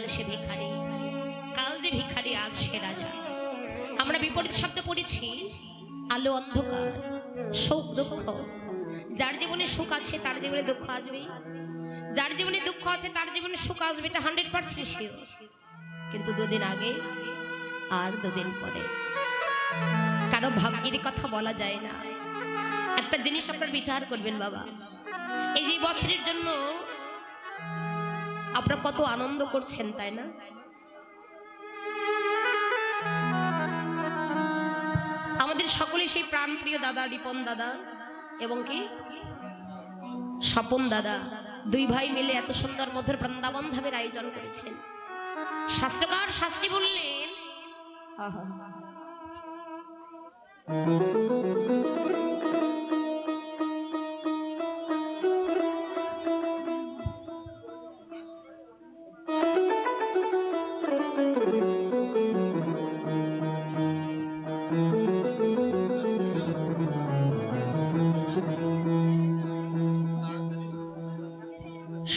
কাল সে ভিখারি, কাল যে ভিখারি, আজ সে রাজা। আমরা বিপরীত শব্দ পড়েছি, আলো অন্ধকার সুখ দুঃখ। যার জীবনে সুখ আছে, তার জীবনে দুঃখ আসবেই। যার জীবনে দুঃখ আছে, তার জীবনে সুখ আসবে, এটা হান্ড্রেড পার্সেন্ট শিওর কিন্তু দুদিন আগে আর দুদিন পরে। কারও ভাগ্যের কথা বলা যায় না। একটা জিনিস আপনার বিচার করবেন, বাবা। এই যে বছরের জন্য আপনারা কত আনন্দ করছেন, তাই না? আমাদের সকলে সেই প্রাণপ্রিয় দাদা, রিপন দাদা এবং কি? স্বপন দাদা, দুই ভাই মিলে এত সুন্দর মধুর বৃন্দাবন ধামের আয়োজন করেছেন। শাস্ত্রকার শাস্ত্রী বললেন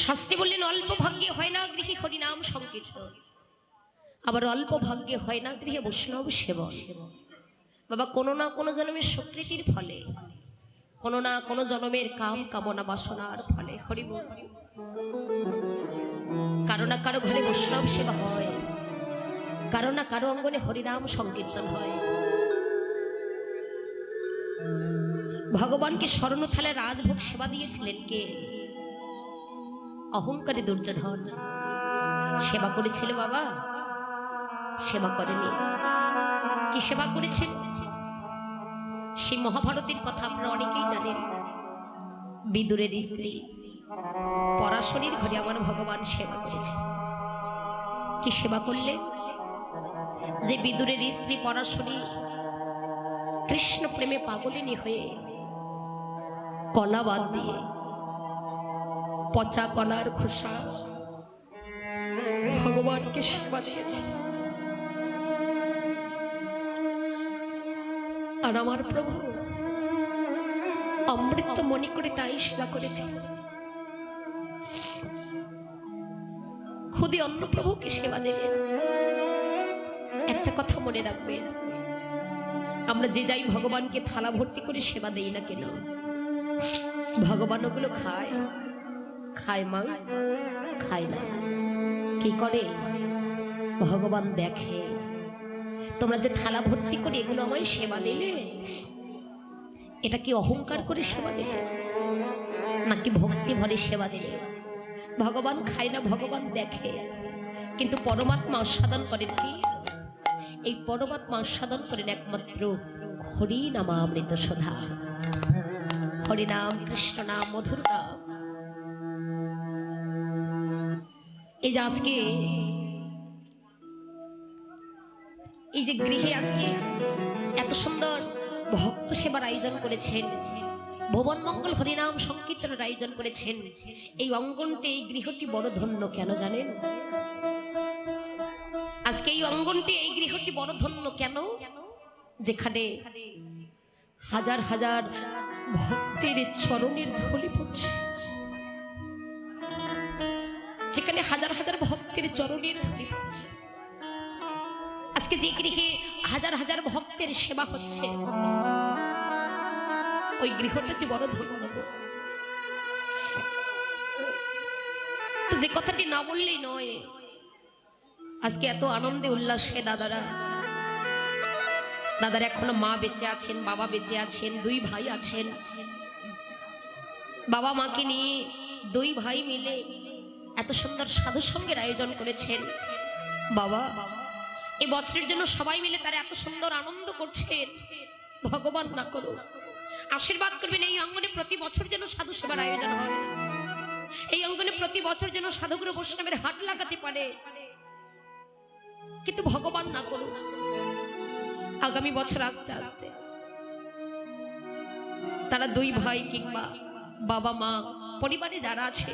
আহা শাস্ত্রী বললেন, অল্প ভাগ্যে হয় না গৃহে, হরিনাম সংকীর্তন। আবার অল্প ভাগ্যে হয় না গৃহে, বৈষ্ণব সেবন। বাবা, কোনো না কোনো জন্মের স্বীকৃতির ফলে, কোনো না কোনো জন্মের কাম, কামনা, বাসনার ফলে হরিব কারও না কারও ঘরে বৈষ্ণব সেবা হয়, কারও না কারও অঙ্গনে হরিনাম সংকীর্তন হয়। ভগবানকে স্মরণথালে রাজভোগ সেবা দিয়েছিলেন কে? অহংকারী দুর্যোধন। সেবা করেছিল বাবা। সেবা করেনি। কি সেবা করেছেন? সেই মহাভারতের কথা আপনারা অনেকেই জানেন। বিদুরের স্ত্রী, পরাশরীর ঘরে আমার ভগবান সেবা করেছে। কি সেবা করলেন? যে বিদুরের স্ত্রী, পরাশরী কৃষ্ণ প্রেমে পাগলিনী হয়ে কলা বাদ দিয়ে পচা কলার খোসা। ভগবানকে সেবা দিয়েছি। আর আমার প্রভু অমৃত মনে করে তাই সেবা করেছে। খুদি অন্য প্রভুকে সেবা দেবেন একটা কথা মনে রাখবেন আমরা যে যাই ভগবানকে থালা ভর্তি করে সেবা দেই না কেন? ভগবান ওগুলো খায়। খায় মা খায় না। কি করে? ভগবান দেখে। তোমরা যে থালা ভর্তি করে এগুলো আমায় সেবা দিলে? এটা কি অহংকার করে সেবা দিলে? নাকি ভক্তি ভরে সেবা দিলে? ভগবান খায় না, ভগবান দেখে। কিন্তু পরমাত্মা আস্বাদন করেন কি? এই পরমাত্মা আস্বাদন করেন একমাত্র হরি নামামৃত সধা হরিনাম কৃষ্ণ নাম মধুর নাম। এই যে আজকে, এই যে গৃহে আজকে এত সুন্দর ভক্ত সেবার আয়োজন করেছেন, ভুবন মঙ্গল হরিনাম সংকীর্তনের আয়োজন করেছেন। এই অঙ্গনটি, এই গৃহটি বড় ধন্য কেন জানেন? আজকে এই অঙ্গনটি, এই গৃহটি বড় ধন্য কেন? যেখানে হাজার হাজার ভক্তের চরণের ধুলি পড়ছে যেখানে হাজার হাজার ভক্তের চরণের ধুলি আজকে যে গৃহে হাজার হাজার ভক্তের সেবা হচ্ছে, ওই গৃহটা যে বড় ধন্য যে কথাটি না বললেই নয়, আজকে এত আনন্দে উল্লাসে দাদারা। দাদার এখনও মা বেঁচে আছেন, বাবা বেঁচে আছেন, দুই ভাই আছেন। বাবা মাকে নিয়ে দুই ভাই মিলে এত সুন্দর সাধু সঙ্গের আয়োজন করেছেন। বাবা। এই বছরের জন্য সবাই মিলে তারা এত সুন্দর আনন্দ করছেন। ভগবান না করো আশীর্বাদ করবেন এই অঙ্গনে প্রতি বছর যেন সাধু সেবার আয়োজন হয়। এই অঙ্গনে প্রতি বছর যেন সাধুগুরু বৈষ্ণবের হাট লাগাতে পারে। কিন্তু ভগবান না করুন আগামী বছর আসতে আসতে তারা দুই ভাই কিংবা বাবা মা পরিবারে যারা আছে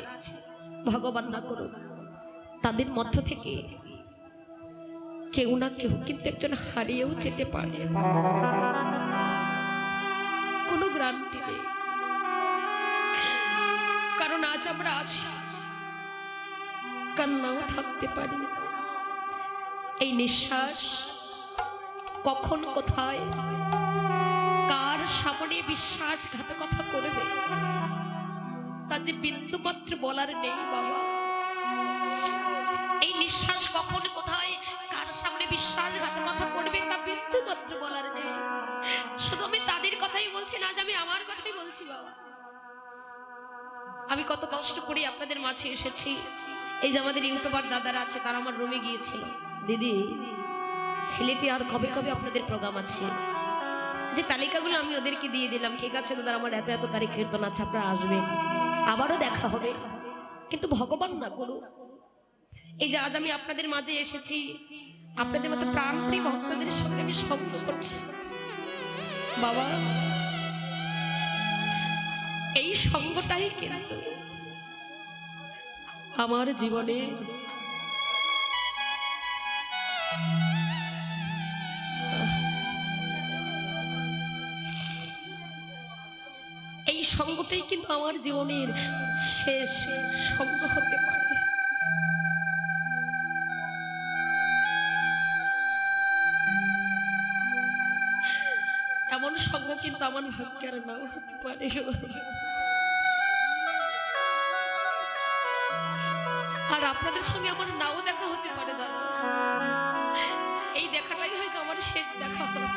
ভগবান না করুন তাদের মধ্য থেকে কেউ না কেউ কিন্তু একজন হারিয়েও যেতে পারে। কোনো গ্রান্টি নেই। কারণ আজ আমরা আছি, কান্নাও থাকতে পারি এই নিঃশ্বাস কখন কোথায়, কার সামনে বিশ্বাসঘাতকতা করবে? তার যে বিন্দুমাত্র বলার নেই, বাবা। এই নিঃশ্বাস কখন কোথায়, কার সামনে বিশ্বাসঘাতকতা করবে তা বিন্দুমাত্র বলার নেই। শুধু আমি তাদের কথাই বলছি না আমি আমার কথাই বলছি, বাবা। আমি কত কষ্ট করে আপনাদের মাঝে এসেছি। এই যে আমাদের ইউটিউবার দাদারা আছে, তারা আমার রুমে গিয়েছিল দিদি সিলেটে আর কবে কবে আপনাদের প্রোগ্রাম আছে? যে তালিকাগুলো আমি ওদেরকে দিয়ে দিলাম, ঠিক আছে দাদা আমার এত এত তারিখ কীর্তন আছে, আপনারা আসবেন। আবারও দেখা হবে। কিন্তু ভগবান না গুরু। এই যে আজ আমি আপনাদের মাঝে এসেছি, আপনাদের মতো প্রাণপ্রিয় ভক্তদের সঙ্গে আমি সঙ্গ করছি। বাবা, এই সঙ্গটাই কিন্তু আমার জীবনে সঙ্গটাই কিন্তু আমার জীবনের শেষ সঙ্গ হতে পারে। এমন সঙ্গ কিন্তু আমার ভাগ্যের নাও হতে পারে। আর আপনাদের সঙ্গে আমার নাও দেখা হতে পারে দাদা এই দেখাটাই হয়তো আমার শেষ দেখা হবে।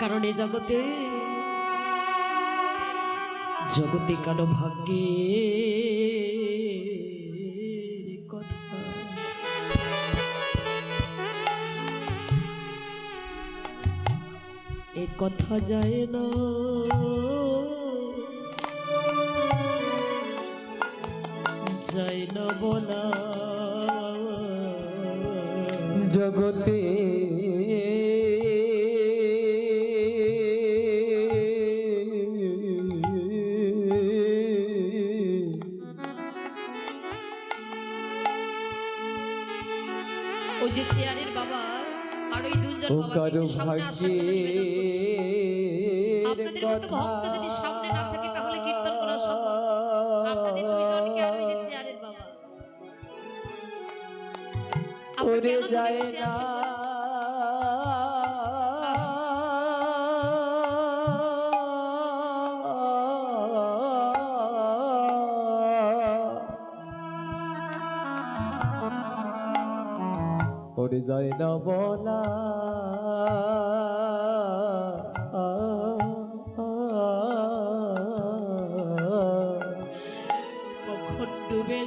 কারণ এই জগতে জগতে কারও ভাগ্যে এ কথা যায় না। যায় না বলা। জগতে ওই যে চেয়ারের বাবা আর ওই দুজন বাবা কারও কিন্তু সামনে আসার জন্য নিবেদন করছি। ভাগ্যের আপনাদের মতো কথা ভক্ত যদি সামনে না থাকে তাহলে কীর্তন করা সম্ভব আপনাদের দুইজনকে আর ওই যে চেয়ারের বাবা ওরে যায় না ওরে যায় কখন ডুবে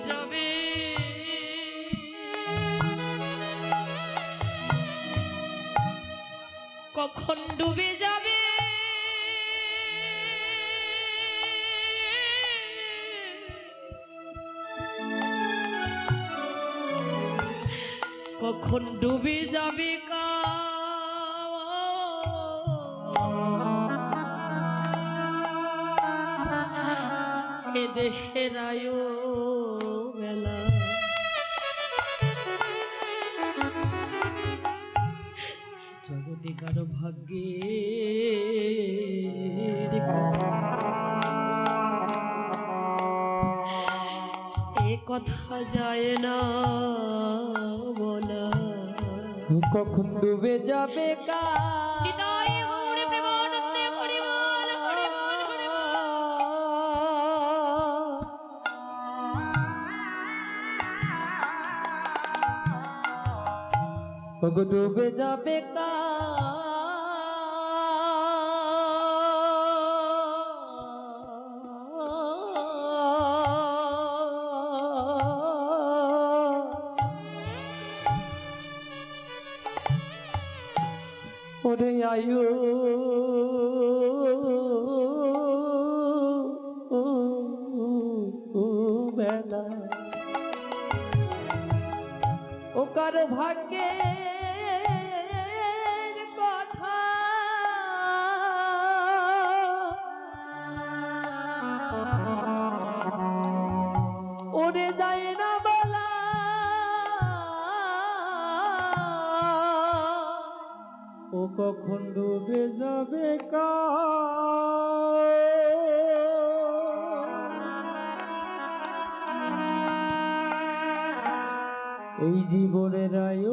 কখন ডুবে যাবে? কখন ডুবে যাবে কা দেশের আয়ো বেলা জগতে কারও ভাগ্যে কথা যায় না। কখন ডুবে যাবে ডুবে যাবে কা ওরে এই জীবনের আয়।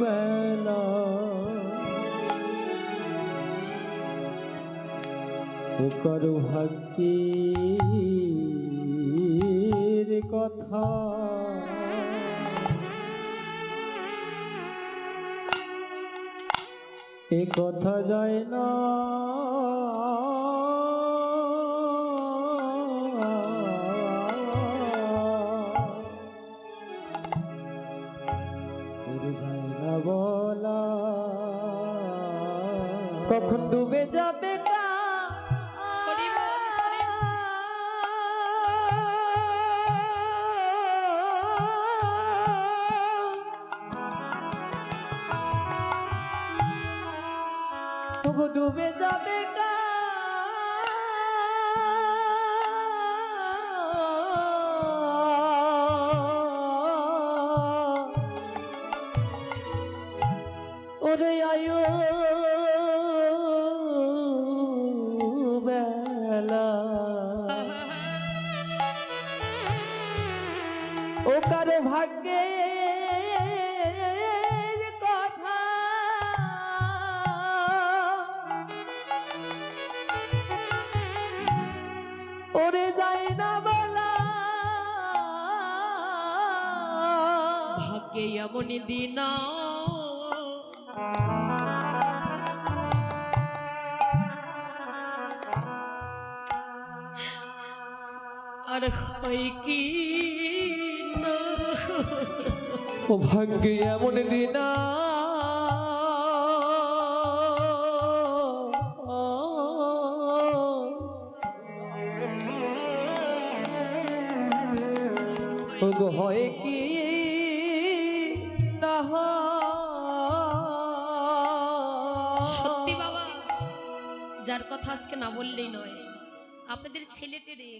বেলা। ও কারও ভাগ্যের কথা। এ কথা যায় না। যাবে না তবু ডুবে যাবে না ওরে আয়ো। ওরে যায় না বলা। ভাগ্যে এমন দিন। আর হয় কি না? ও ভাগ্যে এমন দিনা। গো হয় কি? না সত্যি বাবা যার কথা আজকে না বললেই নয় আপনাদের ছেলেটেরে